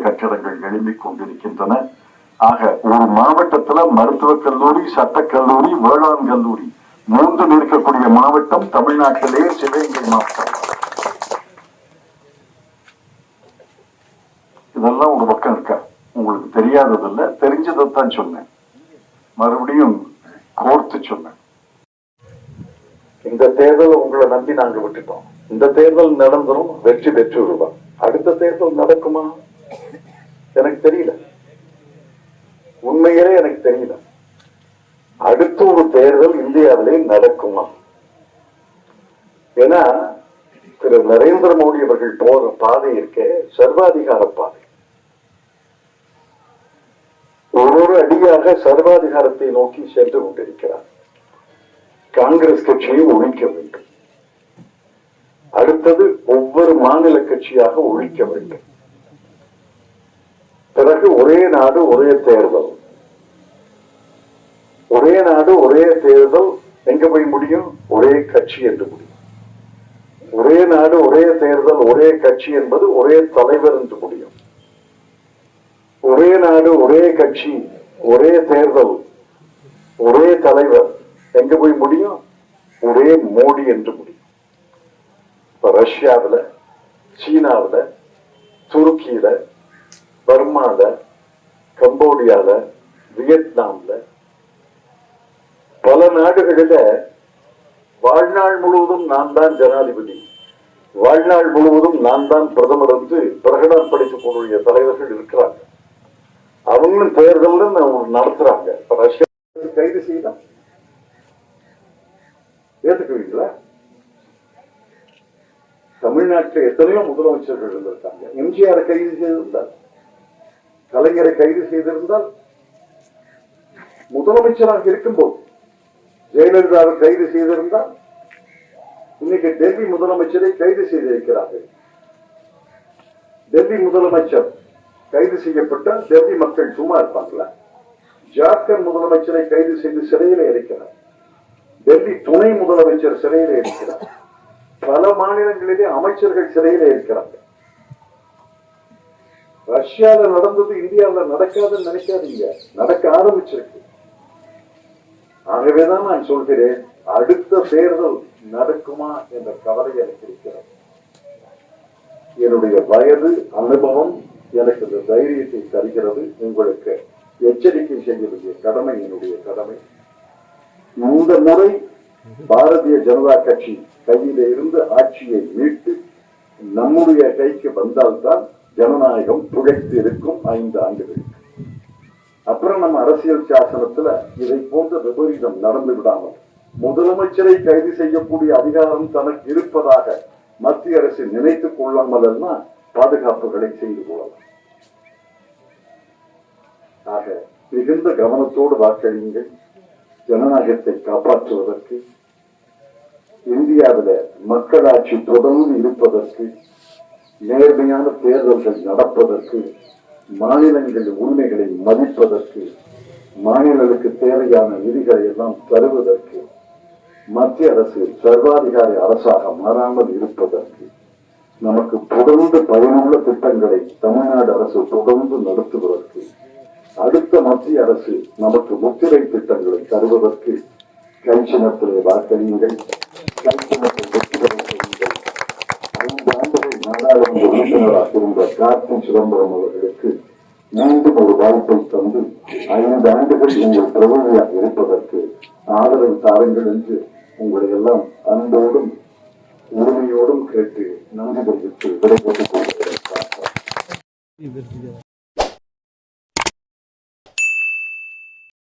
கட்டடங்கள் எழும்பிக் கொண்டிருக்கின்றன. ஆக ஒரு மாவட்டத்துல மருத்துவக் கல்லூரி சட்டக் கல்லூரி வேளாண் கல்லூரி மூன்றும் இருக்கக்கூடிய மாவட்டம் தமிழ்நாட்டிலே சிவகங்கை மாவட்டம். இதெல்லாம் ஒரு பக்கம் இருக்கா? உங்களுக்கு தெரியாததில்ல. தெரிஞ்சதைத்தான் சொன்னேன். மறுபடியும் கோர்த்து சொன்னேன். இந்த தேர்தலை உங்களை நம்பி நாங்க விட்டுட்டோம். இந்த தேர்தல் நடந்துரும் வெற்றி பெற்று விடுவோம். அடுத்த தேர்தல் நடக்குமா? எனக்கு தெரியல. உண்மையிலே எனக்கு தெரியல. அடுத்த ஒரு தேர்தல் இந்தியாவிலே நடக்குமா? ஏன்னா திரு நரேந்திர மோடி அவர்கள் போற பாதை இருக்க சர்வாதிகார பாதை. ஒவ்வொரு அடியாக சர்வாதிகாரத்தை நோக்கி சென்று கொண்டிருக்கிறார். காங்கிரஸ் கட்சியை ஒழிக்க வேண்டும். அடுத்தது ஒவ்வொரு மாநில கட்சியாக ஒழிக்க வேண்டும். நாடு ஒரே தேர்தல். ஒரே நாடு ஒரே தேர்தல். எங்க போய் முடியும்? ஒரே கட்சி என்று முடியும். ஒரே நாடு ஒரே தேர்தல் ஒரே கட்சி என்பது ஒரே தலைவர் என்று முடியும். ஒரே நாடு ஒரே கட்சி ஒரே தேர்தல் ஒரே தலைவர். எங்க போய் முடியும்? ஒரே மோடி என்று முடியும். இப்ப ரஷ்யாவில் சீனாவில் துருக்கியில பர்மாவில் கம்போடியால வியட்நாம்ல பல நாடுகளில் வாழ்நாள் முழுவதும் நான் தான் ஜனாதிபதி. வாழ்நாள் முழுவதும் நான் தான் பிரதமர் என்று பிரகடனப்படுத்திக் கொண்டுள்ள தலைவர்கள் இருக்கிறாங்க. அவங்களும் தேர்தல் நடத்துறாங்க. இப்ப ரஷ்யா கைது செய்யலாம் ஏத்துக்குவீங்களா? தமிழ்நாட்டில் எத்தனையோ முதலமைச்சர்கள் இருந்திருக்காங்க. எம்ஜிஆர் கைது செய்திருந்தார். கலைஞரை கைது செய்திருந்தால் முதலமைச்சராக இருக்கும்போது ஜெயலலிதாவை கைது செய்திருந்தால் இன்னைக்கு டெல்லி முதலமைச்சரை கைது செய்திருக்கிறார்கள். டெல்லி முதலமைச்சர் கைது செய்யப்பட்டால் டெல்லி மக்கள் சும்மா இருப்பாங்களா? ஜார்க்கண்ட் முதலமைச்சரை கைது செய்து சிறையில இருக்கிறார். டெல்லி துணை முதலமைச்சர் சிறையில் இருக்கிறார். பல மாநிலங்களிலே அமைச்சர்கள் சிறையில இருக்கிறார்கள். ரஷ்யால நடந்தது இந்தியாவில் நடக்காதுன்னு நினைக்காதீங்க. நடக்க ஆரம்பிச்சிருக்கு. ஆகவேதான் நான் சொல்கிறேன் அடுத்த தேர்தல் நடக்குமா என்ற கவலை எனக்கு இருக்கிறது. என்னுடைய வயது அனுபவம் எனக்கு இந்த தைரியத்தை தருகிறது. உங்களுக்கு எச்சரிக்கை செய்ய வேண்டிய கடமை என்னுடைய கடமை. இந்த முறை பாரதிய ஜனதா கட்சி கையில இருந்து ஆட்சியை மீட்டு நம்முடைய கைக்கு வந்தால்தான் ஜனநாயகம் புழைத்து இருக்கும் ஐந்து ஆண்டுகளுக்கு அப்புறம் நம்ம அரசியல் சாசனத்துல இதை போன்ற விபரீதம் நடந்து விடாமல் முதலமைச்சரை கைது செய்யக்கூடிய அதிகாரம் தனக்கு இருப்பதாக மத்திய அரசு நினைத்துக் கொள்ளாமல்னா பாதுகாப்புகளை செய்து கொள்ளலாம். ஆக மிகுந்த கவனத்தோடு வாக்களியுங்கள். ஜனநாயகத்தை காப்பாற்றுவதற்கு இந்தியாவில மக்களாட்சி தொடர்ந்து இருப்பதற்கு நேர்மையான தேர்தல்கள் நடப்பதற்கு மாநிலங்களின் உரிமைகளை மதிப்பதற்கு மாநிலங்களுக்கு தேவையான நிதிகளை எல்லாம் தருவதற்கு மத்திய அரசு சர்வாதிகாரி அரசாக மாறாமல் இருப்பதற்கு நமக்கு தொடர்ந்து பயனுள்ள திட்டங்களை தமிழ்நாடு அரசு தொடர்ந்து நடத்துவதற்கு அடுத்த மத்திய அரசு நமக்கு முத்திரை திட்டங்களை தருவதற்கு கைச்சினத்திலே வாக்களியுங்கள். கைச்சினத்தில் வெற்றி பெற செய்யுங்கள் ஐந்து ஆண்டுகள் நாடாளுமன்ற இருந்த கார்த்தி சிதம்பரம் அவர்களுக்கு மீண்டும் ஒரு வாய்ப்பை தந்து ஐந்து ஆண்டுகள் உங்கள் பிரபலியாக இருப்பதற்கு ஆதரவு தாருங்கள் என்று உங்களை எல்லாம் அன்போடும் உரிமையோடும் கேட்டு நன்றி தெரிவித்து விடைபெற்றுக் கொள்கிறேன்.